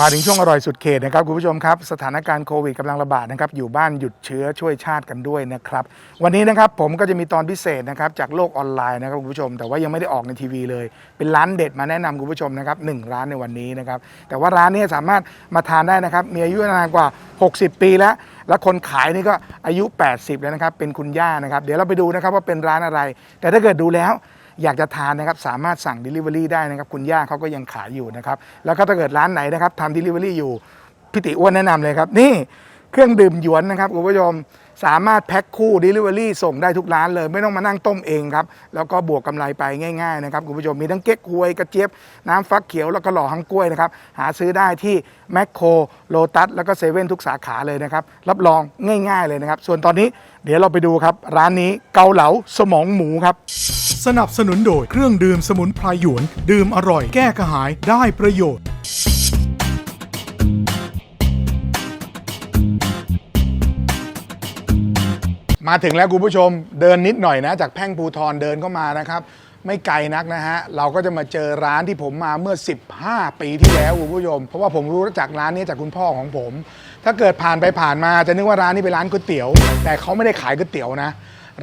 มาถึงช่วงอร่อยสุดเขตนะครับคุณผู้ชมครับ สถานการณ์โควิดกำลังระบาดนะครับอยู่บ้านหยุดเชื้อช่วยชาติกันด้วยนะครับวันนี้นะครับผมก็จะมีตอนพิเศษนะครับจากโลกออนไลน์นะครับคุณผู้ชม แต่ว่ายังไม่ได้ออกในทีวีเลย เป็นร้านเด็ดมาแนะนำคุณผู้ชมนะครับหนึ่งร้านในวันนี้นะครับแต่ว่าร้านนี้สามารถมาทานได้นะครับมีอายุนานกว่า 60 ปีแล้ว และคนขายนี่ก็อายุ 80 แล้วนะครับเป็นคุณย่านะครับเดี๋ยวเราไปดูนะครับว่าเป็นร้านอะไร แต่ถ้าเกิดดูแล้ว อยากจะทานนะครับสามารถสั่ง Delivery ได้นะครับคุณย่าเขาก็ยังขายอยู่นะครับแล้วก็ถ้าเกิดร้านไหนนะครับทำ Delivery อยู่พี่ติอ้วนแนะนำเลยครับ นี่เครื่องดื่มหยวนนะครับคุณผู้ชมสามารถแพ็คคู่ Delivery ส่งได้ทุกร้านเลย ไม่ต้องมานั่งต้มเองครับ แล้วก็บวกกำไรไปง่ายๆนะครับคุณผู้ชมมีทั้งเก๊กฮวยกระเจี๊ยบ น้ำฟักเขียวแล้วก็หล่อฮังกล้วยนะครับ หาซื้อได้ที่แมคโครโลตัสแล้วก็เซเว่นทุกสาขาเลยนะครับ รับรองง่ายๆเลยนะครับ ส่วนตอนนี้ เดี๋ยวเราไปดูครับ ร้านนี้เกาเหลาสมองหมูครับ สนับสนุนโดยเครื่องดื่มสมุนไพรหยวน ดื่มอร่อยแก้กระหายได้ประโยชน์ มาถึงแล้วคุณผู้ชมเดินนิดหน่อยนะ จากแพ่งภูทรเดินเข้ามานะครับ ไม่ไกลนักนะฮะ เราก็จะมาเจอร้านที่ผมมาเมื่อ 15 ปีที่แล้วคุณผู้ชม เพราะว่าผมรู้จากร้านนี้จากคุณพ่อของผม ถ้าเกิดผ่านไปผ่านมาจะนึกว่าร้านนี้เป็นร้านก๋วยเตี๋ยว แต่เขาไม่ได้ขายก๋วยเตี๋ยวนะ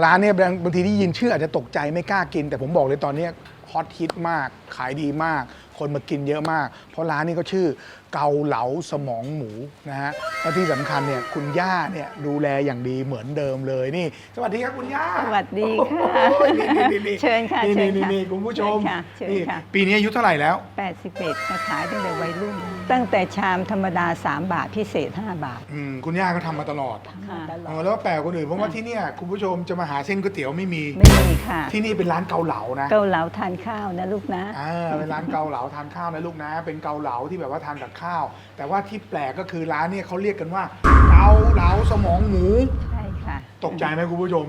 ร้านเนี้บางบางทีที่ยินชื่ออาจจะตกใจไม่กล้ากิน แต่ผมบอกเลยตอนเนี้ยฮอตฮิตมาก ขายดีมาก คนมากินเยอะมาก เพราะร้านนี้ก็ชื่อ เกาเหลาสมองหมูนะฮะและที่สำคัญเนี่ยคุณย่าเนี่ยดูแลอย่างดีเหมือนเดิมเลยนี่ สวัสดีครับคุณย่าสวัสดีค่ะ โอ้ยนี่นี่นี่เชิญค่ะนี่เชินี่ญค่ะนี่คุณผู้ชมเชิญค่ะเชิญนี่ค่ะปีนี้อายุเท่าไหร่แล้ว 81มาขายตั้งแต่วัยรุ่น ตั้งแต่ชามธรรมดา 3 บาทพิเศษ 5 บาท อืมคุณย่าก็ทำมาตลอดค่ะ เออแล้วแปลกกว่าคนอื่นเพราะว่าที่เนี่ยคุณผู้ชมจะมาหาเส้นก๋วยเตี๋ยวไม่มี ไม่มีค่ะ ที่นี่เป็นร้านเกาเหลานะเกาเหลาทานข้าวนะลูกนะ อ่าเป็นร้านเกาเหลาทานข้าวนะลูกนะ เป็นเกาเหลาที่แบบว่าทานกับข้าว แต่ว่าที่แปลกก็คือร้านเนี่ยเขาเรียกกันว่าเกาเหลาสมองหมู ใช่ค่ะ ตกใจไหมคุณผู้ชม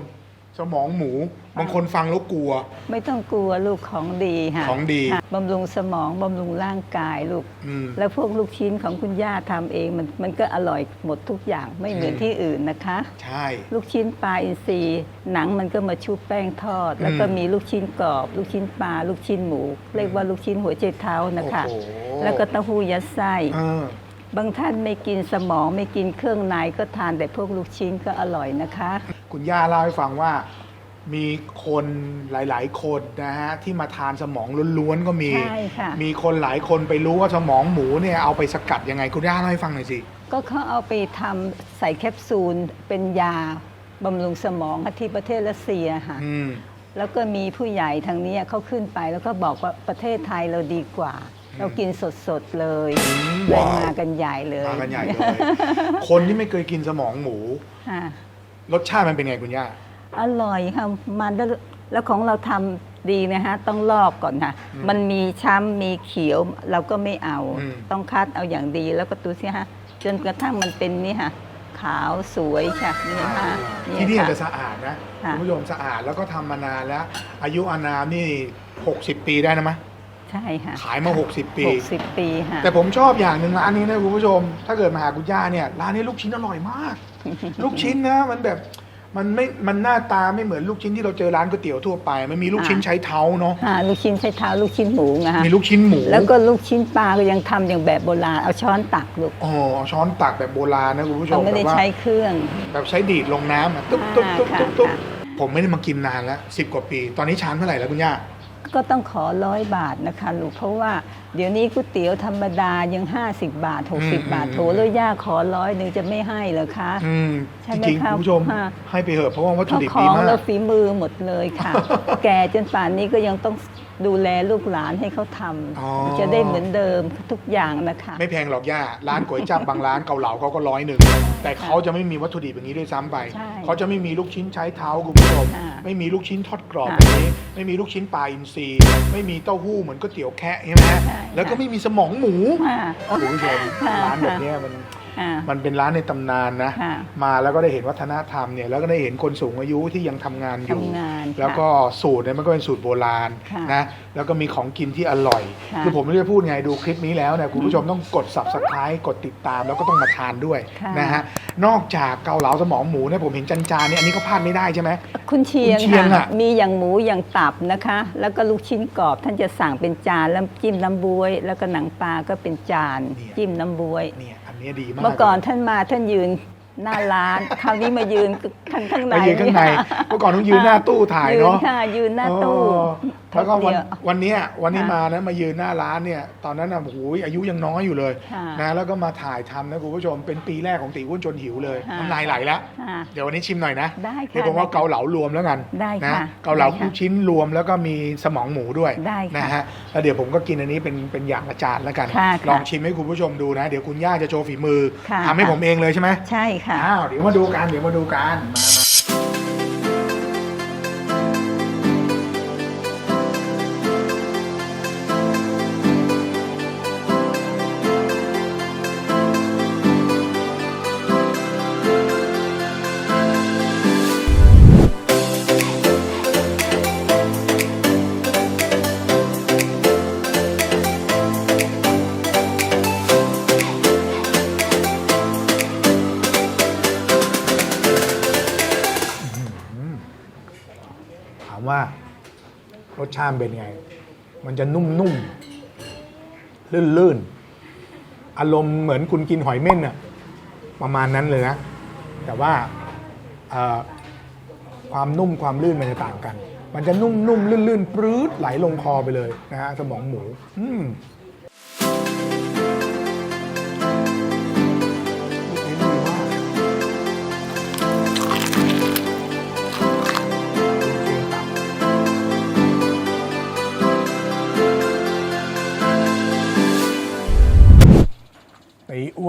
สมองหมู บางคนฟังแล้วกลัว ไม่ต้องกลัวลูกของดีค่ะของดีค่ะบำรุงสมองบำรุงร่างกายลูก อืม แล้วพวกลูกชิ้นของคุณย่าทำเองมันมันก็อร่อยหมดทุกอย่างไม่เหมือนอืม ที่อื่นนะคะ ใช่ ลูกชิ้นปลาอินทรีหนังมันก็มาชุบแป้งทอด แล้วก็อืมมีลูกชิ้นกรอบ ลูกชิ้นปลาลูกชิ้นหมู เรียกว่าลูกชิ้นหัวใจเท้านะคะ โอ้โห แล้วก็เต้าหู้ยัดไส้ เออ บางท่านไม่กินสมองไม่กินเครื่องในก็ทานแต่พวกลูกชิ้นก็อร่อยนะคะ คุณย่าเล่าให้ฟังว่ามีคนหลาย ๆ คนนะฮะที่มาทานสมองล้วนๆก็มี ใช่ค่ะ มีคนหลายคนไปรู้ว่าสมองหมูเนี่ยเอาไปสกัดยังไงคุณย่าเล่าให้ฟังหน่อยสิ ก็เขาเอาไปทำใส่แคปซูล เป็นยาบำรุงสมองที่ประเทศรัสเซียค่ะ อืม แล้วก็มีผู้ใหญ่ทางเนี้ยเขาขึ้นไปแล้วก็บอกว่าประเทศไทยเราดีกว่า เรากินสดๆเลยอืมเลยว้าว มากันใหญ่เลยมากันใหญ่เลยคนที่ไม่เคยกินสมองหมู ค่ะ รสชาติมันเป็นไงคุณย่า อร่อยค่ะมันแล้วแล้วของเราทำดีนะฮะ ต้องลอกก่อนค่ะ อืมมันมีช้ำมีเขียวเราก็ไม่เอา อืม ต้องคัดเอาอย่างดีแล้วก็ดูสิฮะ จนกระทั่งมันเป็นนี่ค่ะ ขาวสวยค่ะนี่ค่ะที่นี่ค่ะจะสะอาดนะค่ะ คุณผู้ชมสะอาดแล้วก็ทำมานานแล้ว อายุอานามนี่ 60 ปีได้นะมะ ใช่ค่ะขายมา 60 ปีหกสิบปีค่ะแต่ผมชอบอย่างหนึ่งร้านนี้นะคุณผู้ชม ถ้าเกิดมาหาคุณย่าเนี่ยร้านนี้ลูกชิ้นอร่อยมาก ลูกชิ้นนะมันแบบมันไม่ มันหน้าตาไม่เหมือนลูกชิ้นที่เราเจอร้านก๋วยเตี๋ยวทั่วไป มันมีลูกชิ้นอ่าใช้เท้าเนาะค่ะลูกชิ้นใช้เท้าลูกชิ้นหมูนะคะมีลูกชิ้นหมู แล้วก็ลูกชิ้นปลาก็ยังทำอย่างแบบโบราณ เอาช้อนตักลูก อ๋อ เอาช้อนตักแบบโบราณนะคุณผู้ชเรามไม่แบได้บว่าใช้เครื่อง แบบใช้ดีดลงน้ำอะตุ๊บตุ๊บตุ๊บอ่าตุ๊บตุ๊บค่ะผมไม่ได้มากินนานแล้วสิบกว่าปี ตอนนี้ชามเท่าไหร่แล้วคุณย่า ก็ต้องขอร้อยบาทนะคะลูกเพราะว่าเดี๋ยวนี้ก๋วยเตี๋ยวธรรมดายัง 50 บาท60 บาทโถแล้วย่าขอร้อยหนึ่งจะไม่ให้เหรอคะ อืมใช่จไหมริงๆครัคุบณผู้ชมค่ะ ให้ไปเถอะเพราะว่าวัตถุเพราะดิบขดีองมากเราฝีมือหมดเลยค่ะ แก่จนป่านนี้ก็ยังต้อง ดูแลลูกหลานให้เขาทอ๋อำจะได้เหมือนเดิมทุกอย่างนะคะ ไม่แพงหรอกย่า ร้านก๋วยจับบางร้านเกาเหลาเขาก็ร้อยหนึ่ง แต่เขาจะไม่มีวัตถุดิบอย่างนี้ด้วยซ้ำไป ใช่เขาจะไม่มีลูกชิ้นใช้เท้าคุณผู้ชมค่ะไม่มีลูกชิ้นทอดกรอบค่ะแบบนี้ ไม่มีลูกชิ้นปลาอินทรีย์ ไม่มีเต้าหู้เหมือนก๋วยเตี๋ยวแคะใช่ไหมใช่ แล้วก็ไม่มีสมองหมูค่ะคุณผู้ชมค่ะร้านแบบเนี้ยมัน ค่ะ มันเป็นร้านในตำนานนะ ค่ะมาแล้วก็ได้เห็นวัฒนธรรมเนี่ย แล้วก็ได้เห็นคนสูงอายุที่ยังทำงานอยู่ ทำงาน ค่ะแล้วก็สูตรเนี่ยมันก็เป็นสูตรโบราณค่ะนะแล้วก็มีของกินที่อร่อยค่ะคือผมไม่ได้พูดไงดูคลิปนี้แล้วเนี่ยคุณผู้ชมต้องกด subscribe กดติดตามแล้วก็ต้องมาทานด้วยค่ะ นะฮะนอกจากเกาเหลาสมองหมูเนี่ยผมเห็นจันจานเนี่ยอันนี้ก็พลาดไม่ได้ใช่ไหม คุณเชียงคุณเชียงค่ะอะมีอย่างหมูอย่างตับนะคะ แล้วก็ลูกชิ้นกรอบท่านจะสั่งเป็นจานแล้วจิ้มน้ำบวย แล้วก็หนังปลาก็เป็นจานเนี่ย จิ้มน้ำบวย เนี่ยอันนี้ดีมากเมื่อก่อนท่านมาท่านยืน หน้าร้าน คราวนี้มายืนข้างข้างในมายืนข้างในเมื่อก่อนต้องยืนหน้าตู้ถ่ายยืนเนาะค่ะยืนหน้าตู้เออ แล้วก็วันเดียววันเนี้ยวันนี้ค่ะมานะมายืนหน้าร้านเนี่ย ตอนนั้นน่ะโอ้โหอายุยังน้อยอยู่เลยค่ะนะแล้วก็มาถ่ายทำนะคุณผู้ชมเป็นปีแรกของตีอ้วนจนหิวเลยค่ะน้ำลายไหลแล้วค่ะเดี๋ยววันนี้ชิมหน่อยนะได้ค่ะเดี๋ยวผมว่าได้ค่ะเกาเหลารวมแล้วกันได้นะค่ะเกาเหลาได้ค่ะลูกชิ้นรวมแล้วก็มีสมองหมูด้วยได้ค่ะนะฮะแล้วเดี๋ยวผมก็กินอันนี้เป็นเป็นอย่างละจานแล้วกันค่ะค่ะลองชิมให้คุณผู้ชมดูนะ เดี๋ยวคุณย่าจะโชว์ฝีมือค่ะทำให้ผมเองเลยใช่ไหมใช่ค่ะอ้าวเดี๋ยวมาดูกันเดี๋ยวมาดูกันมามาารสชาติเป็นไง มันจะนุ่มๆ ลื่นๆ อารมณ์เหมือนคุณกินหอยเม่นอะประมาณนั้นเลยนะ แต่ว่าความนุ่มความลื่นมันจะต่างกัน มันจะนุ่มๆ ลื่นๆ ปรื๊ดไหลลงคอไปเลยนะฮะสมองหมู อืม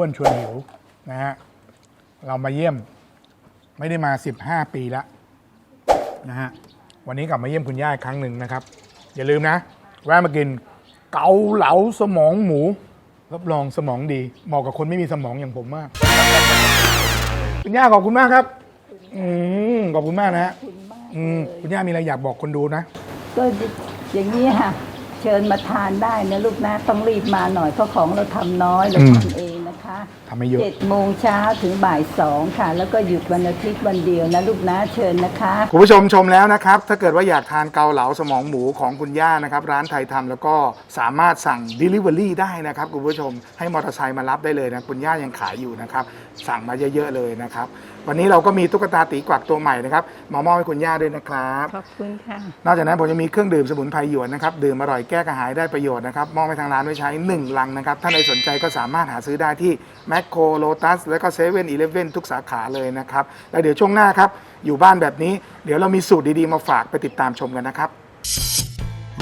วนชวนหิวนะฮะเรามาเยี่ยมไม่ได้มา 15 ปีแล้วนะฮะวันนี้กลับมาเยี่ยมคุณย่าอีกครั้งหนึ่งนะครับ อย่าลืมนะ แวะมากินเกาเหลาสมองหมูรับรองสมองดีเหมาะกับคนไม่มีสมองอย่างผมมาก คุณย่าขอบคุณมากครับ อืมขอบคุณมากนะฮะคุณมากอืมคุณย่ามีอะไรอยากบอกคนดูนะ ก็อย่างนี้ค่ะ เชิญมาทานได้นะลูกนะ ต้องรีบมาหน่อยเพราะของเราทำน้อยเราอืม ทำเอง นะคะทำไม่เยอะ เจ็ดโมงเช้าถึงบ่ายสองค่ะ แล้วก็หยุดวันอาทิตย์วันเดียวนะลูกนะเชิญนะคะ คุณผู้ชมชมแล้วนะครับ ถ้าเกิดว่าอยากทานเกาเหลาสมองหมูของคุณย่านะครับ ร้านไทยทำแล้วก็สามารถสั่ง Delivery ได้นะครับคุณผู้ชมให้มอเตอร์ไซค์มารับได้เลยนะ คุณย่ายังขายอยู่นะครับ สั่งมาเยอะๆเลยนะครับ วันนี้เราก็มีตุ๊กตาตีกวักตัวใหม่นะครับมามอบให้คุณย่าด้วยนะครับขอบคุณค่ะ นอกจากนั้นผมยังมีเครื่องดื่มสมุนไพรหยวนนะครับดื่มอร่อยแก้กระหายได้ประโยชน์นะครับมอบให้ทางร้านไว้ใช้ 1 ลังนะครับถ้าใครสนใจก็สามารถหาซื้อได้ที่แมคโครโลตัสและก็เซเว่นอีเลฟเว่นทุกสาขาเลยนะครับแล้วเดี๋ยวช่วงหน้าครับอยู่บ้านแบบนี้ เดี๋ยวเรามีสูตรดีๆมาฝากไปติดตามชมกันนะครับ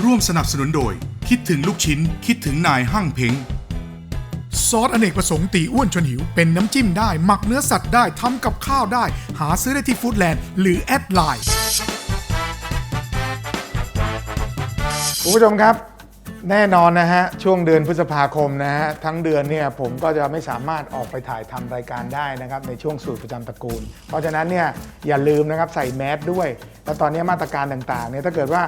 ร่วมสนับสนุนโดย คิดถึงลูกชิ้น คิดถึงนายหั่งเพ้ง ซอสอเนกประสงค์ตีอ้วนชวนหิว เป็นน้ำจิ้มได้ หมักเนื้อสัตว์ได้ทำกับข้าวได้ หาซื้อได้ที่ฟู้ดแลนด์หรือแอดไลน์คุณผู้ชมครับ แน่นอนนะฮะ ช่วงเดือนพฤษภาคมนะฮะ ทั้งเดือนเนี่ยผมก็จะไม่สามารถออกไปถ่ายทำรายการได้นะครับ ในช่วงสูตรประจำตระกูล เพราะฉะนั้นเนี่ยอย่าลืมนะครับใส่แมสด้วย แล้วตอนนี้มาตรการต่างๆเนี่ยถ้าเกิดว่า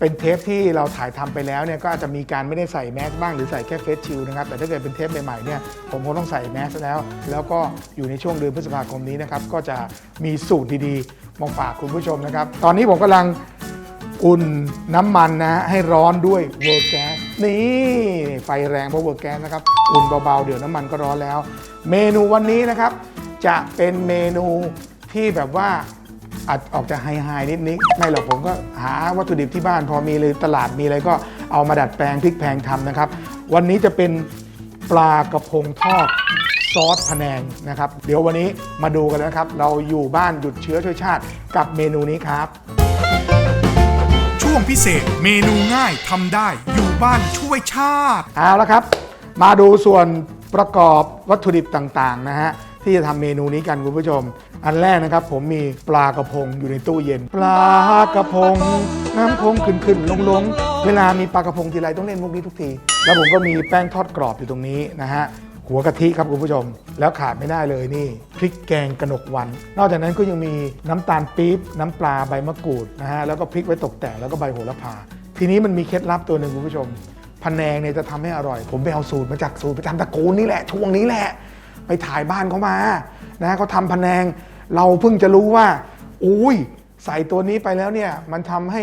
เป็นเทปที่เราถ่ายทำไปแล้วเนี่ยก็อาจจะมีการไม่ได้ใส่แมสบ้างหรือใส่แค่เฟสชิลนะครับ แต่ถ้าเกิดเป็นเทปใหม่ๆเนี่ยผมคงต้องใส่แมสแล้ว แล้วก็อยู่ในช่วงเดือนพฤษภาคมนี้นะครับก็จะมีสูตรดีๆมาฝากคุณผู้ชมนะครับ ตอนนี้ผมกำลังอุ่นน้ำมันนะฮะให้ร้อนด้วยเวอร์แก๊ส นี่ไฟแรงเพราะเวอร์แก๊สนะครับอุ่นเบาๆ เดี๋ยวน้ำมันก็ร้อนแล้ว เมนูวันนี้นะครับ จะเป็นเมนูที่แบบว่าอาจออกจะไฮๆนิดนิดไม่หรอกผมก็หาวัตถุดิบที่บ้าน พอมีเลยตลาดมีอะไรก็เอามาดัดแปลงพริกแพงทำนะครับ วันนี้จะเป็นปลากระพงทอดซอสพะแนงนะครับ เดี๋ยววันนี้มาดูกันนะครับ เราอยู่บ้านหยุดเชื้อช่วยชาติกับเมนูนี้ครับ ช่วงพิเศษ เมนูง่ายทำได้อยู่บ้านช่วยชาติ เอาละครับ มาดูส่วนประกอบวัตถุดิบต่างๆนะฮะที่จะทำเมนูนี้กันคุณผู้ชม อันแรกนะครับ ผมมีปลากระพงอยู่ในตู้เย็น ปลากระพง น้ำคงขึ้นขึ้นลงลงเวลามีปลากระพงทีไรต้องเล่นมุกนี้ทุกที แล้วผมก็มีแป้งทอดกรอบอยู่ตรงนี้นะฮะ หัวกะทิครับคุณผู้ชม แล้วขาดไม่ได้เลยนี่พริกแกงกระหนกวัน นอกจากนั้นก็ยังมีน้ำตาลปี๊บน้ำปลาใบมะกรูดนะฮะแล้วก็พริกไว้ตกแต่งแล้วก็ใบโหระพา ทีนี้มันมีเคล็ดลับตัวหนึ่งคุณผู้ชมพันแนงเนี่ยจะทำให้อร่อย ผมไปเอาสูตรมาจากสูตรประจำตระกูลนี่แหละช่วงนี้แหละ ไปถ่ายบ้านเขามานะเขาทำพันแนง เราเพิ่งจะรู้ว่าอุ้ย ใส่ตัวนี้ไปแล้วเนี่ยมันทำให้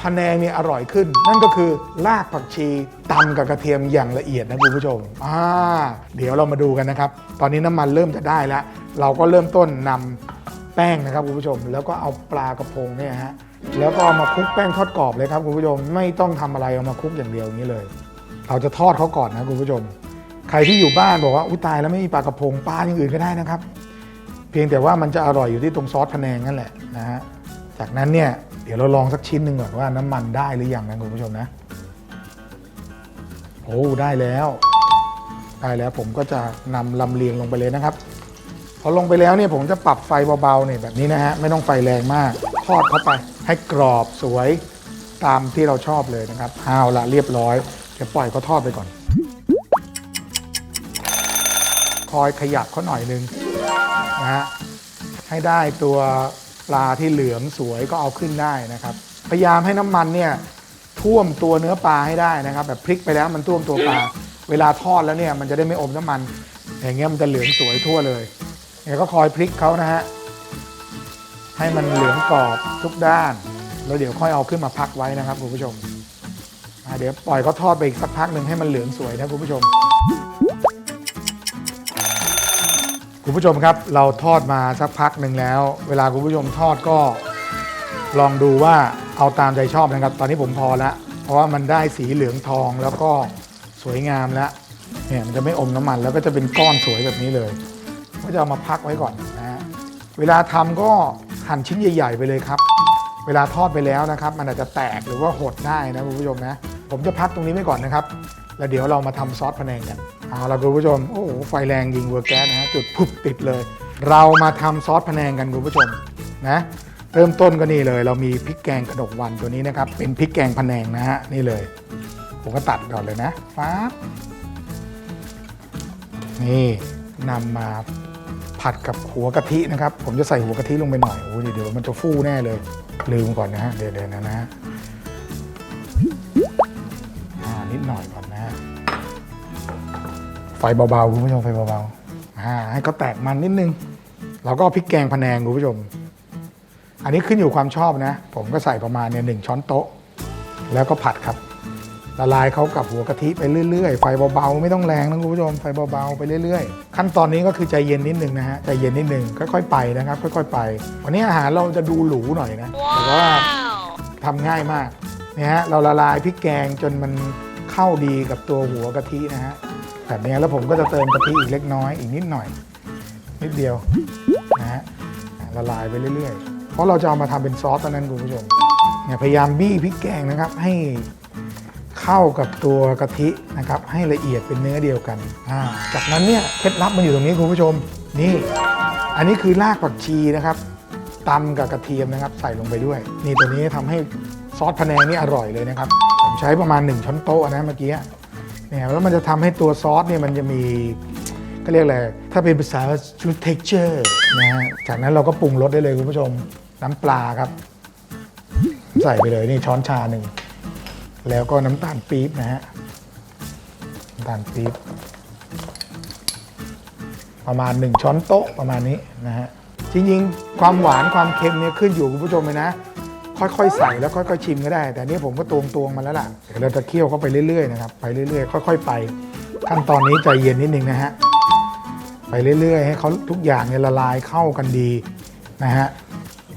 พันแนงเนี่ยอร่อยขึ้น นั่นก็คือรากผักชีตำกับกระเทียมอย่างละเอียดนะคุณผู้ชมอ่าเดี๋ยวเรามาดูกันนะครับ ตอนนี้น้ำมันเริ่มจะได้แล้ว เราก็เริ่มต้นนำแป้งนะครับคุณผู้ชม แล้วก็เอาปลากระพงเนี่ยฮะแล้วก็เอามาคลุกแป้งทอดกรอบเลยครับคุณผู้ชมไม่ต้องทำอะไรเอามาคลุกอย่างเดียวนี้เลย เราจะทอดเขาก่อนนะคุณผู้ชม ใครที่อยู่บ้านบอกว่าอุ้ยตายแล้วไม่มีปลากระพงปลาอย่างอื่นก็ได้นะครับ เพียงแต่ว่ามันจะอร่อยอยู่ที่ตรงซอสพะแนงนั่นแหละนะฮะ จากนั้นเนี่ยเดี๋ยวเราลองสักชิ้นหนึ่งก่อนว่าน้ำมันได้หรือยังนะคุณผู้ชมนะ โอ้ได้แล้ว ได้แล้วผมก็จะนำลำเลียงลงไปเลยนะครับ พอลงไปแล้วเนี่ยผมจะปรับไฟเบาๆเนี่ยแบบนี้นะฮะไม่ต้องไฟแรงมาก ทอดเข้าไปให้กรอบสวยตามที่เราชอบเลยนะครับเอาละเรียบร้อยเดี๋ยวปล่อยเขาทอดไปก่อน คอยขยับเขาหน่อยนึงนะฮะให้ได้ตัว ปลาที่เหลืองสวยก็เอาขึ้นได้นะครับ พยายามให้น้ำมันเนี่ยท่วมตัวเนื้อปลาให้ได้นะครับ แบบพลิกไปแล้วมันท่วมตัวปลา เวลาทอดแล้วเนี่ยมันจะได้ไม่อมน้ำมัน อย่างเงี้ยมันจะเหลืองสวยทั่วเลยเนี่ยก็คอยพลิกเขานะฮะให้มันเหลืองกรอบทุกด้าน แล้วเดี๋ยวค่อยเอาขึ้นมาพักไว้นะครับคุณผู้ชมเดี๋ยวปล่อยเขาทอดไปอีกสักพักหนึ่งให้มันเหลืองสวยนะคุณผู้ชม คุณผู้ชมครับเราทอดมาสักพักหนึ่งแล้ว เวลาคุณผู้ชมทอดก็ลองดูว่าเอาตามใจชอบนะครับ ตอนนี้ผมพอล้วเพราะว่ามันได้สีเหลืองทองแล้วก็สวยงามแล้วเนี่ยมันจะไม่อมน้ำมันแล้วก็จะเป็นก้อนสวยแบบนี้เลยก็จะเอามาพักไว้ก่อนนะฮะเวลาทำก็หั่นชิ้นใหญ่ ๆ ไปเลยครับ เวลาทอดไปแล้วนะครับ มันอาจจะแตกหรือว่าหดได้นะคุณผู้ชมนะ ผมจะพักตรงนี้ไว้ก่อนนะครับ แล้วเดี๋ยวเรามาทำซอสพะแนงกันเอาละคุณผู้ชม โอ้โห ไฟแรงยิงเวอร์แก๊สนะฮะจุดพุบติดเลย เรามาทำซอสพะแนงกันคุณผู้ชมนะเริ่มต้นก็นี่เลย เรามีพริกแกงกระดกวันตัวนี้นะครับ เป็นพริกแกงพะแนงนะฮะนี่เลย ผมก็ตัดก่อนเลยนะฟ้าบนี่นำมาผัดกับหัวกะทินะครับ ผมจะใส่หัวกะทิลงไปหน่อยโอ้ยเดี๋ยวมันจะฟู่แน่เลย ลืมก่อนนะฮะเดี๋ยวๆนะนะ หน่อยก่อนนะฮะไฟเบาๆคุณผู้ชมไฟเบาๆอ่าให้เขาแตกมันนิดนึง เราก็เอาพริกแกงพะแนงคุณผู้ชม อันนี้ขึ้นอยู่ความชอบนะ ผมก็ใส่ประมาณเนี่ยหนึ่งช้อนโต๊ะ แล้วก็ผัดครับละลายเขากับหัวกะทิไปเรื่อยๆ ไฟเบาๆ ไม่ต้องแรงนะคุณผู้ชม ไฟเบาๆ ไปเรื่อยๆ ขั้นตอนนี้ก็คือใจเย็นนิดนึงนะฮะ ใจเย็นนิดนึง ค่อยๆ ไปนะครับ ค่อยๆ ไป วันนี้อาหารเราจะดูหรูหน่อยนะ แต่ว่าทำง่ายมาก เนี่ยฮะ เราละลายพริกแกงจนมัน เข้าดีกับตัวหัวกะทินะฮะแบบนี้แล้วผมก็จะเติมกะทิอีกเล็กน้อยอีกนิดหน่อย นิดเดียวนะฮะละลายไปเรื่อยๆ เพราะเราจะเอามาทำเป็นซอสตอนนั้นคุณผู้ชมเนี่ยพยายามบี้พริกแกงนะครับ ให้เข้ากับตัวกะทินะครับ ให้ละเอียดเป็นเนื้อเดียวกันจากนั้นเนี่ยเคล็ดลับมันอยู่ตรงนี้คุณผู้ชมนี่ อันนี้คือรากผักชีนะครับตำกับกระเทียมนะครับ ใส่ลงไปด้วย นี่ตัวนี้ทำให้ ซอสพะแนงนี่อร่อยเลยนะครับ ผมใช้ประมาณ 1 ช้อนโต๊ะนะเมื่อกี้เนี่ยแล้วมันจะทำให้ตัวซอสเนี่ยมันจะมีก็เรียกอะไร ถ้าเป็นภาษาชูเท็กเจอร์นะฮะจากนั้นเราก็ปรุงรสได้เลยคุณผู้ชมน้ำปลาครับ ใส่ไปเลยนี่ช้อนชาหนึ่ง แล้วก็น้ำตาลปี๊บนะฮะน้ำตาลปี๊บประมาณ 1 ช้อนโต๊ะประมาณนี้นะฮะจริงๆ ความหวานความเค็มเนี่ยขึ้นอยู่คุณผู้ชมเลยนะ ค่อยๆ ใส่แล้วค่อยๆชิมก็ได้ แต่นี่ผมก็ตวงตวงๆมาแล้วล่ะเดี๋ยวเราจะเคี่ยวเข้าไปเรื่อยๆนะครับไปเรื่อยๆ ค่อย ๆ ไป ขั้นตอนนี้ใจเย็นนิดนึงนะฮะไปเรื่อยๆ ให้เขาทุกอย่างเนี่ยละลายเข้ากันดีนะฮะ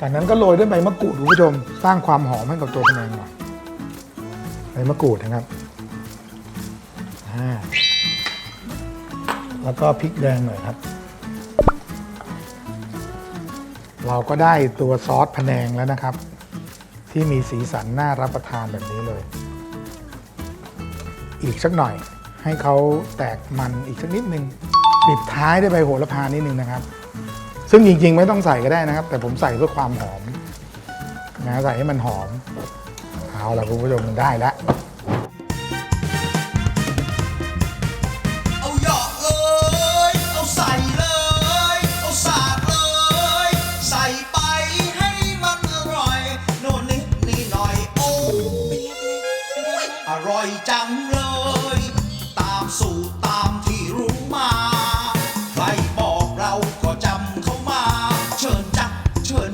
จากนั้นก็โรยด้วยใบมะกรูดคุณผู้ชมสร้างความหอมให้กับตัวพะแนงหน่อยใบมะกรูดนะครับแล้วก็พริกแดงหน่อยครับ เราก็ได้ตัวซอสพะแนงแล้วนะครับ ที่มีสีสันน่ารับประทานแบบนี้เลย อีกสักหน่อยให้เขาแตกมันอีกสักนิดนึงปิดท้ายด้วยใบโหระพานิดนึงนะครับ ซึ่งจริงๆ ไม่ต้องใส่ก็ได้นะครับ แต่ผมใส่เพื่อความหอมนะใส่ให้มันหอม เอาละคุณผู้ชมได้แล้ว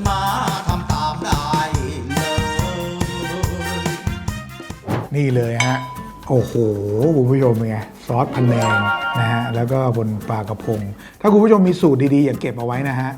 มาทำตามได้เลยนี่เลยฮะ โอ้โห คุณผู้ชมเป็นไง ซอสพันแนงนะฮะ แล้วก็บนปลากระพง ถ้าคุณผู้ชมมีสูตรดีๆ อย่าเก็บเอาไว้นะฮะ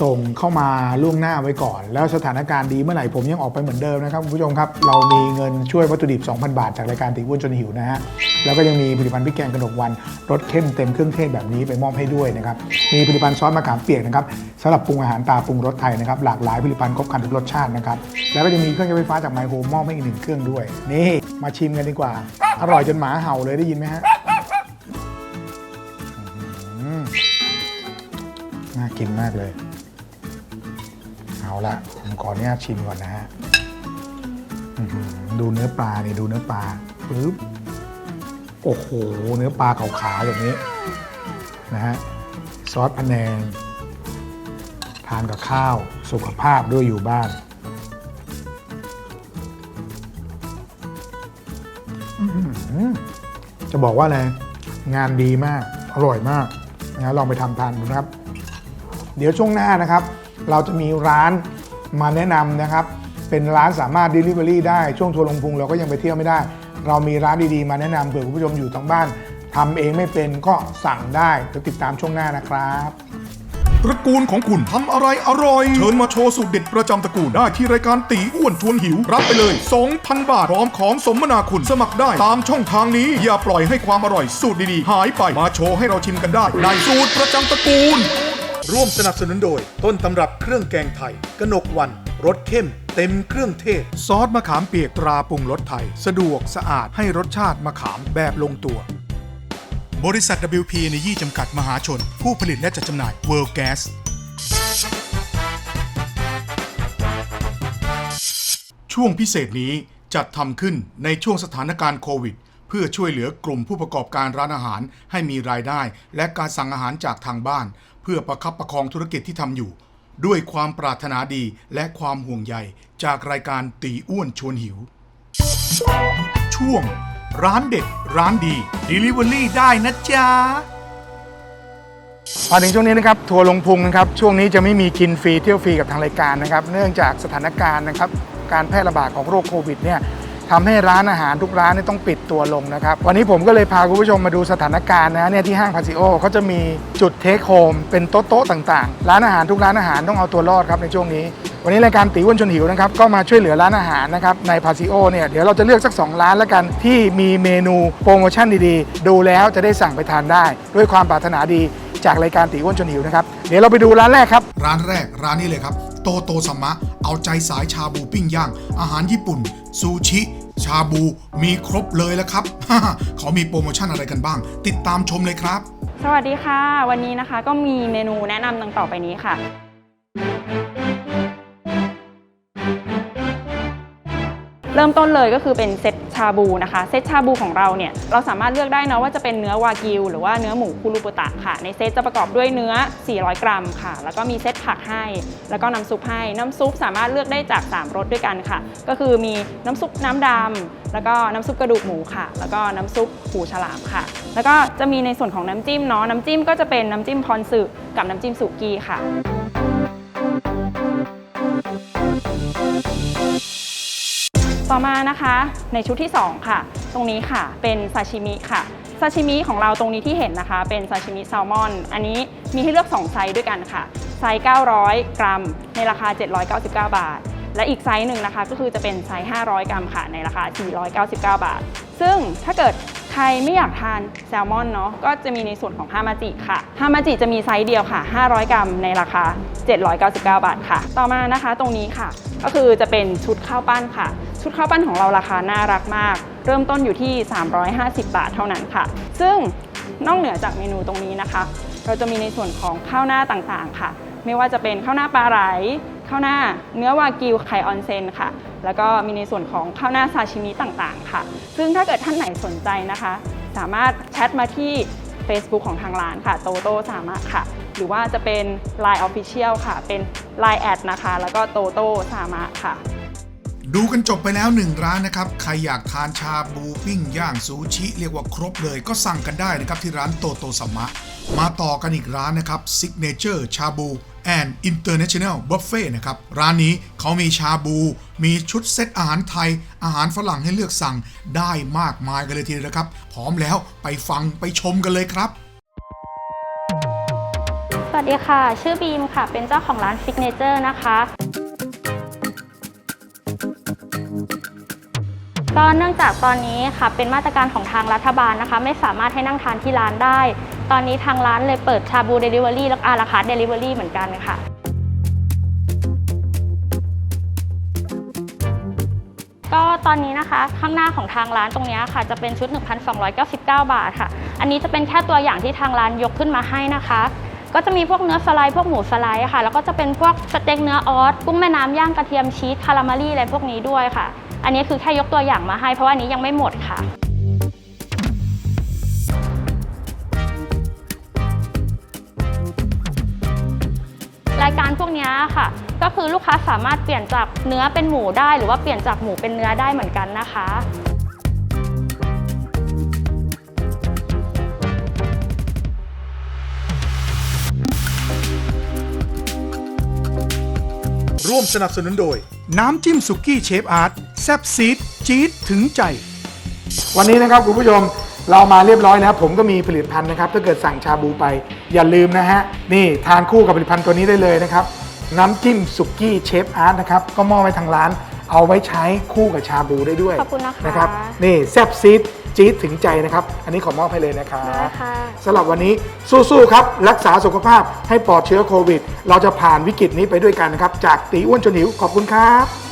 ส่งเข้ามาล่วงหน้าไว้ก่อน แล้วสถานการณ์ดีเมื่อไหร่ผมยังออกไปเหมือนเดิมนะครับคุณผู้ชมครับ เรามีเงินช่วยวัตถุดิบ 2,000 บาท จากรายการติอ้วนจนหิวนะฮะแล้วก็ยังมีผลิตภัณฑ์พริกแกงกระดกวันรสเข้มเต็มเครื่องเทศแบบนี้ไปมอบให้ด้วยนะครับมีผลิตภัณฑ์ซอสมะขามเปียกนะครับสำหรับปรุงอาหารตาปรุงรสไทยนะครับหลากหลายผลิตภัณฑ์ครบครันทุกรสชาตินะครับแล้วก็จะมีเครื่องใช้ไฟฟ้าจากไมโครมอบให้อีกหนึ่งเครื่องด้วย นี่มาชิมกันดีกว่า อร่อยจนหมาเห่าเลยได้ยินไหมฮะน่ากินมากเลย เอาละผมขออนุญาตชิมก่อนนะฮะอื้อหือดูเนื้อปลานี่ดูเนื้อปลาปึ๊บโอ้โห เนื้อปลาขาวๆแบบนี้นะฮะซอสพะแนง ทานกับข้าว สุขภาพด้วยอยู่บ้าน อื้อหือจะบอกว่าอะไร งานดีมาก อร่อยมากนะลองไปทำทานดูนะครับ เดี๋ยวช่วงหน้านะครับ เราจะมีร้านมาแนะนำนะครับ เป็นร้านสามารถ Delivery ได้ช่วงทัวร์ลงพุงเราก็ยังไปเที่ยวไม่ได้ เรามีร้านดีๆ มาแนะนำเผื่อคุณผู้ชมอยู่ทางบ้านทำเองไม่เป็นก็สั่งได้เดี๋ยวติดตามช่วงหน้านะครับตระกูลของคุณทำอะไรอร่อย เชิญมาโชว์สูตรเด็ดประจำตระกูลได้ที่รายการตีอ้วนชวนหิว รับไปเลย 2,000 บาท พร้อมของสมนาคุณสมัครได้ ตามช่องทางนี้ อย่าปล่อยให้ความอร่อยสูตรดีๆ หายไปมาโชว์ให้เราชิมกันได้ในสูตรประจำตระกูล ร่วมสนับสนุนโดย ต้นตำรับเครื่องแกงไทย กนกวันรสเข้ม เต็มเครื่องเทศ ซอสมะขามเปียกตราปรุงรสไทย สะดวกสะอาดให้รสชาติมะขามแบบลงตัว บริษัท WP Energy จำกัดมหาชน ผู้ผลิตและจัดจำหน่าย World Gas ช่วงพิเศษนี้จัดทำขึ้นในช่วงสถานการณ์โควิด เพื่อช่วยเหลือกลุ่มผู้ประกอบการร้านอาหารให้มีรายได้ และการสั่งอาหารจากทางบ้าน เพื่อประคับประคองธุรกิจที่ทำอยู่ ด้วยความปรารถนาดีและความห่วงใยจากรายการตีอ้วนชวนหิว ช่วง ร้านเด็ด ร้านดี Delivery ได้นะจ๊ะมาถึงช่วงนี้นะครับทัวร์ลงพุงนะครับช่วงนี้จะไม่มีกินฟรีเที่ยวฟรีกับทางรายการนะครับ เนื่องจากสถานการณ์นะครับการแพร่ระบาดของโรคโควิดเนี่ย ทำให้ร้านอาหารทุกร้านเนี่ยต้องปิดตัวลงนะครับ วันนี้ผมก็เลยพาคุณผู้ชมมาดูสถานการณ์นะเนี่ยที่ห้างพาซิโอเขาจะมีจุดเทคโฮมเป็นโต๊ะๆต่างๆ ร้านอาหารทุกร้านอาหารต้องเอาตัวรอดครับในช่วงนี้ วันนี้รายการตีอ้นชนหิวนะครับก็มาช่วยเหลือร้านอาหารนะครับในพาซิโอเนี่ยเดี๋ยวเราจะเลือกสัก 2 ร้านแล้วกันที่มีเมนูโปรโมชั่นดีๆ ดูแล้วจะได้สั่งไปทานได้ ด้วยความปรารถนาดีจากรายการตีอ้นชนหิวนะครับเดี๋ยวเราไปดูร้านแรกครับ ร้านแรกร้านนี้เลยครับ โตโตซัมมะ เอาใจสายชาบูปิ้งย่าง อาหารญี่ปุ่น ซูชิ ชาบูมีครบเลยแล้วครับ เขามีโปรโมชั่นอะไรกันบ้าง ติดตามชมเลยครับ สวัสดีค่ะ วันนี้นะคะก็มีเมนูแนะนำดังต่อไปนี้ค่ะ เริ่มต้นเลยก็คือเป็นเซตชาบูนะคะ เซตชาบูของเราเนี่ยเราสามารถเลือกได้นะว่าจะเป็นเนื้อวากิวหรือว่าเนื้อหมูคุรุบุตะค่ะ ในเซตจะประกอบด้วยเนื้อ 400 กรัมค่ะ แล้วก็มีเซตผักให้ แล้วก็น้ำซุปให้ น้ำซุปสามารถเลือกได้จาก 3รสด้วยกันค่ะ ก็คือมีน้ำซุปน้ำดำแล้วก็น้ำซุปกระดูกหมูค่ะ แล้วก็น้ำซุปหูฉลามค่ะ แล้วก็จะมีในส่วนของน้ำจิ้มเนาะน้ำจิ้มก็จะเป็นน้ำจิ้มพรสึกับน้ำจิ้มสุกี้ค่ะ ต่อมานะคะในชุดที่ 2 ค่ะ ตรงนี้ค่ะเป็นซาชิมิค่ะซาชิมิของเราตรงนี้ที่เห็นนะคะ เป็นซาชิมิแซลมอน อันนี้มีให้เลือก 2 ไซส์ด้วยกันค่ะ ไซส์ 900 กรัม ในราคา 799 บาท และอีกไซส์หนึ่งนะคะ ก็คือจะเป็นไซส์ 500 กรัมค่ะ ในราคา 499 บาท ซึ่งถ้าเกิดใครไม่อยากทานแซลมอนเนาะก็จะมีในส่วนของฮามาจิค่ะฮามาจิจะมีไซส์เดียวค่ะ 500 กรัมในราคา 799 บาทค่ะ ต่อมานะคะตรงนี้ค่ะ ก็คือจะเป็นชุดข้าวปั้นค่ะ ชุดข้าวปั้นของเราราคาน่ารักมาก เริ่มต้นอยู่ที่ 350 บาทเท่านั้นค่ะ ซึ่งนอกเหนือจากเมนูตรงนี้นะคะ เราจะมีในส่วนของข้าวหน้าต่างๆค่ะ ไม่ว่าจะเป็นข้าวหน้าปลาไหลข้าวหน้าเนื้อวากิวไข่ออนเซนค่ะ แล้วก็มีในส่วนของข้าวหน้าซาชิมิต่างๆ ค่ะ ซึ่งถ้าเกิดท่านไหนสนใจนะคะ สามารถแชทมาที่ Facebook ของทางร้านค่ะโตโต้สามารถค่ะ หรือว่าจะเป็น Line Official ค่ะ เป็น Line แอดนะคะ แล้วก็โตโต้สามารถค่ะ ดูกันจบไปแล้วหนึ่งร้านนะครับ ใครอยากทานชาบูปิ้งย่างซูชิ เรียกว่าครบเลยก็สั่งกันได้นะครับที่ร้านโตโตสมะ มาต่อกันอีกร้านนะครับ Signature ชาบู and International Buffet นะครับ ร้านนี้เขามีชาบู มีชุดเซตอาหารไทย อาหารฝรั่งให้เลือกสั่งได้มากมายกันเลยทีเดียวนะครับ พร้อมแล้วไปฟังไปชมกันเลยครับสวัสดีค่ะ ชื่อบีมค่ะ เป็นเจ้าของร้าน Signature นะคะ ก็เนื่องจากตอนนี้ค่ะเป็นมาตรการของทางรัฐบาลนะคะ ไม่สามารถให้นั่งทานที่ร้านได้ ตอนนี้ทางร้านเลยเปิดชาบูเดลิเวอรี่และอาราคาเดลิเวอรี่เหมือนกันค่ะก็ตอนนี้นะคะข้างหน้าของทางร้านตรงนี้ค่ะ จะเป็นชุด 1,299 บาทค่ะ อันนี้จะเป็นแค่ตัวอย่างที่ทางร้านยกขึ้นมาให้นะคะ ก็จะมีพวกเนื้อสไลด์พวกหมูสไลด์ค่ะ แล้วก็จะเป็นพวกสเต็กเนื้อออสกุ้งแม่น้ำย่างกระเทียมชีสคาราเมลี่อะไรพวกนี้ด้วยค่ะ อันนี้คือแค่ยกตัวอย่างมาให้ เพราะว่าอันนี้ยังไม่หมดค่ะรายการพวกเนี้ยค่ะ ก็คือลูกค้าสามารถเปลี่ยนจากเนื้อเป็นหมูได้ หรือว่าเปลี่ยนจากหมูเป็นเนื้อได้เหมือนกันนะคะ ร่วมสนับสนุนโดย น้ำจิ้มสุกี้เชฟอาร์ตแซบซีดจี๊ดถึงใจ วันนี้นะครับคุณผู้ชมเรามาเรียบร้อยแล้ว ผมก็มีผลิตภัณฑ์นะครับ ถ้าเกิดสั่งชาบูไป อย่าลืมนะฮะ นี่ทานคู่กับผลิตภัณฑ์ตัวนี้ได้เลยนะครับ น้ำจิ้มสุกี้เชฟอาร์ตนะครับ ก็มอบไว้ทางร้าน เอาไว้ใช้คู่กับชาบูได้ด้วยขอบคุณนะคะ นะครับ นี่แซบซีด จี๊ดถึงใจนะครับ อันนี้ขอมอบให้เลยนะครับได้ค่ะ สำหรับวันนี้สู้ๆครับ รักษาสุขภาพให้ปลอดเชื้อโควิด เราจะผ่านวิกฤตนี้ไปด้วยกันนะครับ จากตีอ้วนจนหิวขอบคุณครับ